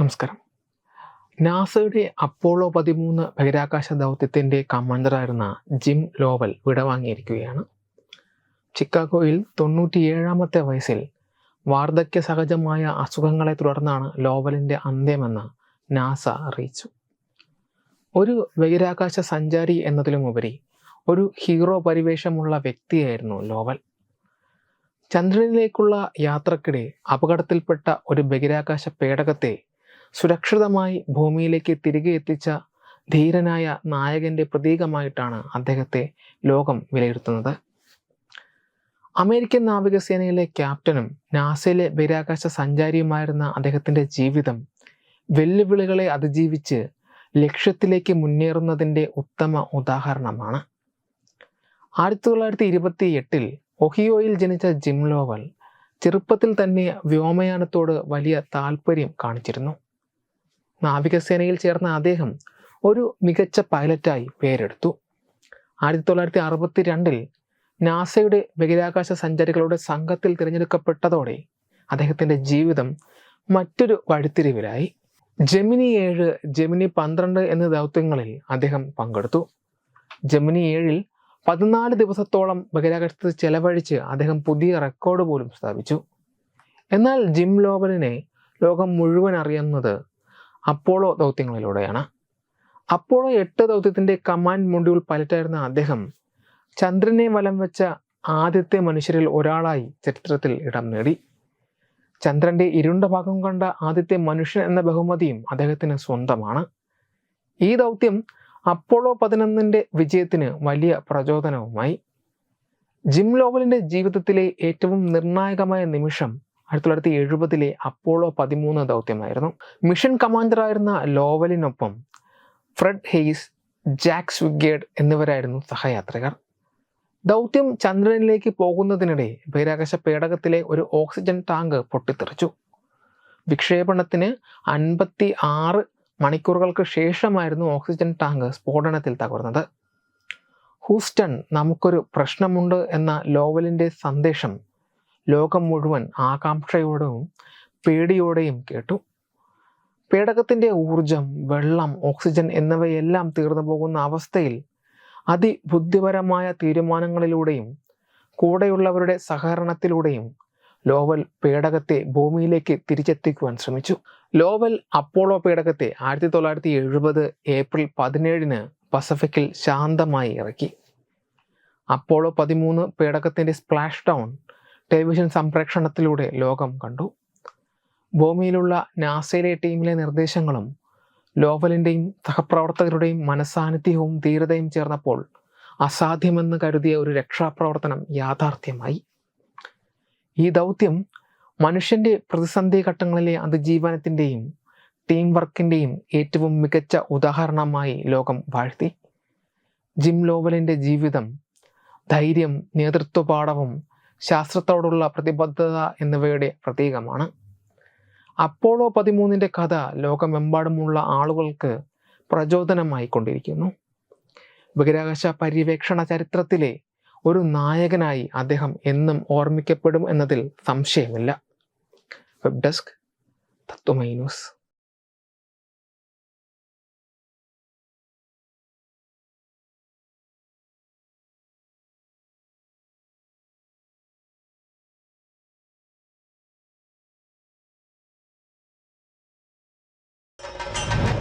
നമസ്കാരം. നാസയുടെ അപ്പോളോ പതിമൂന്ന് ബഹിരാകാശ ദൗത്യത്തിന്റെ കമാൻഡറായിരുന്ന ജിം ലോവൽ വിടവാങ്ങിയിരിക്കുകയാണ്. ചിക്കാഗോയിൽ തൊണ്ണൂറ്റിയേഴാമത്തെ വയസ്സിൽ വാർദ്ധക്യ സഹജമായ അസുഖങ്ങളെ തുടർന്നാണ് ലോവലിന്റെ അന്ത്യമെന്ന് നാസ അറിയിച്ചു. ഒരു ബഹിരാകാശ സഞ്ചാരി എന്നതിലുമുപരി ഒരു ഹീറോ പരിവേഷമുള്ള വ്യക്തിയായിരുന്നു ലോവൽ. ചന്ദ്രനിലേക്കുള്ള യാത്രക്കിടെ അപകടത്തിൽപ്പെട്ട ഒരു ബഹിരാകാശ പേടകത്തെ സുരക്ഷിതമായി ഭൂമിയിലേക്ക് തിരികെ എത്തിച്ച ധീരനായ നായകന്റെ പ്രതീകമായിട്ടാണ് അദ്ദേഹത്തെ ലോകം വിലയിരുത്തുന്നത്. അമേരിക്കൻ നാവികസേനയിലെ ക്യാപ്റ്റനും നാസയിലെ ബഹിരാകാശ സഞ്ചാരിയുമായിരുന്ന അദ്ദേഹത്തിന്റെ ജീവിതം വെല്ലുവിളികളെ അതിജീവിച്ച് ലക്ഷ്യത്തിലേക്ക് മുന്നേറുന്നതിന്റെ ഉത്തമ ഉദാഹരണമാണ്. ആയിരത്തി തൊള്ളായിരത്തി ഇരുപത്തി എട്ടിൽ ഒഹിയോയിൽ ജനിച്ച ജിം ലോവൽ ചെറുപ്പത്തിൽ തന്നെ വ്യോമയാനത്തോട് വലിയ താല്പര്യം കാണിച്ചിരുന്നു. നാവികസേനയിൽ ചേർന്ന അദ്ദേഹം ഒരു മികച്ച പൈലറ്റായി പേരെടുത്തു. ആയിരത്തി തൊള്ളായിരത്തി അറുപത്തി രണ്ടിൽ നാസയുടെ ബഹിരാകാശ സഞ്ചാരികളുടെ സംഘത്തിൽ തിരഞ്ഞെടുക്കപ്പെട്ടതോടെ അദ്ദേഹത്തിന്റെ ജീവിതം മറ്റൊരു വഴിത്തിരിവിലായി. ജെമിനി ഏഴ് ജെമിനി പന്ത്രണ്ട് എന്നീ ദൗത്യങ്ങളിൽ അദ്ദേഹം പങ്കെടുത്തു. ജെമിനി ഏഴിൽ പതിനാല് ദിവസത്തോളം ബഹിരാകാശത്ത് ചെലവഴിച്ച് അദ്ദേഹം പുതിയ റെക്കോർഡ് പോലും സ്ഥാപിച്ചു. എന്നാൽ ജിം ലോബലിനെ ലോകം മുഴുവൻ അറിയുന്നത് അപ്പോളോ ദൗത്യങ്ങളിലൂടെയാണ്. അപ്പോളോ എട്ട് ദൗത്യത്തിന്റെ കമാൻഡ് മൊഡ്യൂൾ പൈലറ്റായിരുന്ന അദ്ദേഹം ചന്ദ്രനെ വലം വെച്ച ആദ്യത്തെ മനുഷ്യരിൽ ഒരാളായി ചരിത്രത്തിൽ ഇടം നേടി. ചന്ദ്രന്റെ ഇരുണ്ട ഭാഗം കണ്ട ആദ്യത്തെ മനുഷ്യൻ എന്ന ബഹുമതിയും അദ്ദേഹത്തിന് സ്വന്തമാണ്. ഈ ദൗത്യം അപ്പോളോ പതിനൊന്നിന്റെ വിജയത്തിന് വലിയ പ്രചോദനവുമായി. ജിം ലോവലിന്റെ ജീവിതത്തിലെ ഏറ്റവും നിർണായകമായ നിമിഷം ആയിരത്തി തൊള്ളായിരത്തി എഴുപതിലെ അപ്പോളോ പതിമൂന്ന് ദൗത്യമായിരുന്നു. മിഷൻ കമാൻഡറായിരുന്ന ലോവലിനൊപ്പം ഫ്രെഡ് ഹെയ്സ് ജാക്ക് സ്വിഗേഡ് എന്നിവരായിരുന്നു സഹയാത്രികർ. ദൗത്യം ചന്ദ്രനിലേക്ക് പോകുന്നതിനിടെ ബഹിരാകാശ പേടകത്തിലെ ഒരു ഓക്സിജൻ ടാങ്ക് പൊട്ടിത്തെറിച്ചു. വിക്ഷേപണത്തിന് അൻപത്തി ആറ് മണിക്കൂറുകൾക്ക് ശേഷമായിരുന്നു ഓക്സിജൻ ടാങ്ക് സ്ഫോടനത്തിൽ തകർന്നത്. ഹൂസ്റ്റൺ നമുക്കൊരു പ്രശ്നമുണ്ട് എന്ന ലോവലിന്റെ സന്ദേശം ലോകം മുഴുവൻ ആകാംക്ഷയോടും പേടിയോടെയും കേട്ടു. പേടകത്തിന്റെ ഊർജം വെള്ളം ഓക്സിജൻ എന്നിവയെല്ലാം തീർന്നു പോകുന്ന അവസ്ഥയിൽ അതിബുദ്ധിപരമായ തീരുമാനങ്ങളിലൂടെയും കൂടെയുള്ളവരുടെ സഹകരണത്തിലൂടെയും ലോവൽ പേടകത്തെ ഭൂമിയിലേക്ക് തിരിച്ചെത്തിക്കുവാൻ ശ്രമിച്ചു. ലോവൽ അപ്പോളോ പേടകത്തെ ആയിരത്തി തൊള്ളായിരത്തി എഴുപത് ഏപ്രിൽ പതിനേഴിന് പസഫിക്കിൽ ശാന്തമായി ഇറക്കി. അപ്പോളോ പതിമൂന്ന് പേടകത്തിന്റെ സ്പ്ലാഷ് ഡൗൺ ടെലിവിഷൻ സംപ്രേഷണത്തിലൂടെ ലോകം കണ്ടു. ഭൂമിയിലുള്ള നാസയിലെ ടീമിലെ നിർദ്ദേശങ്ങളും ലോവലിന്റെയും സഹപ്രവർത്തകരുടെയും മനസാന്നിധ്യവും ധീരതയും ചേർന്നപ്പോൾ അസാധ്യമെന്ന് കരുതിയ ഒരു രക്ഷാപ്രവർത്തനം യാഥാർത്ഥ്യമായി. ഈ ദൗത്യം മനുഷ്യന്റെ പ്രതിസന്ധി ഘട്ടങ്ങളിലെ അതിജീവനത്തിന്റെയും ടീം വർക്കിന്റെയും ഏറ്റവും മികച്ച ഉദാഹരണമായി ലോകം വാഴ്ത്തി. ജിം ലോവലിന്റെ ജീവിതം ധൈര്യം നേതൃത്വപാഠവും ശാസ്ത്രത്തോടുള്ള പ്രതിബദ്ധത എന്നിവയുടെ പ്രതീകമാണ്. അപ്പോളോ പതിമൂന്നിന്റെ കഥ ലോകമെമ്പാടുമുള്ള ആളുകൾക്ക് പ്രചോദനമായി കൊണ്ടിരിക്കുന്നു ബഹിരാകാശ പര്യവേക്ഷണ ചരിത്രത്തിലെ ഒരു നായകനായി അദ്ദേഹം എന്നും ഓർമ്മിക്കപ്പെടും എന്നതിൽ സംശയമില്ല. Web desk Tatwamayi news.